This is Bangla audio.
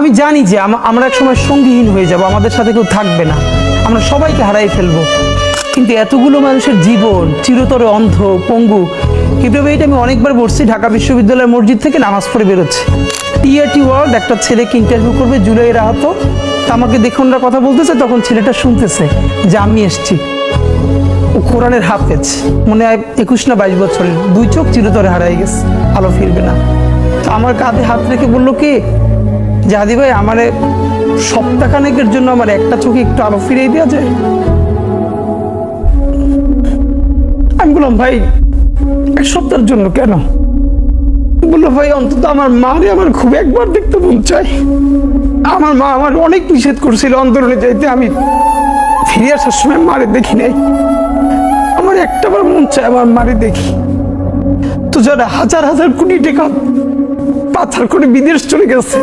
আমি জানি যে আমরা এক সময় সঙ্গীহীন হয়ে যাব, আমাদের সাথে কেউ থাকবে না। আমরা সবাইকে হারাই ফেলব। কিন্তু এতগুলো মানুষের জীবন চিরতরে অন্ধ, পঙ্গু। কীভাবে এটা আমি অনেকবার বলছি, ঢাকা বিশ্ববিদ্যালয়ের মসজিদ থেকে নামাজ পড়ে বেরোচ্ছে। টিআরটি ওয়ার্ল্ড একটা ছেলেকে ইন্টারভিউ করবে জুলাইয়ের আহত। আমাকে দেখে ওনারা কথা বলতেছে, তখন ছেলেটা শুনতেছে যে আমি এসছি। ও কোরআনের হাফেজ। মনে হয় একুশ না বাইশ বছরের। দুই চোখ চিরতরে হারাই গেছে। আলো ফিরবে না। তো আমার কাঁধে হাত রেখে বলল কি? জাদি ভাই, আমারে সপ্তাহখানেকের জন্য আমার একটা চোখে একটু আলো ফিরিয়ে দেওয়া যায়? আমি বললাম, ভাই, এক সপ্তাহের জন্য কেন? বলল ভাই, অন্তত আমার মারে আমার খুব একবার দেখতে মন চাই আমার মা আমার অনেক নিষেধ করছিল অন্তরণে যাইতে, আমি ফিরে আসার সময় মারে দেখি নাই। আমার একটাবার মন চায় আমার মারে দেখি। তো যারা হাজার হাজার কোটি টাকা পাচার করে বিদেশ চলে গেছে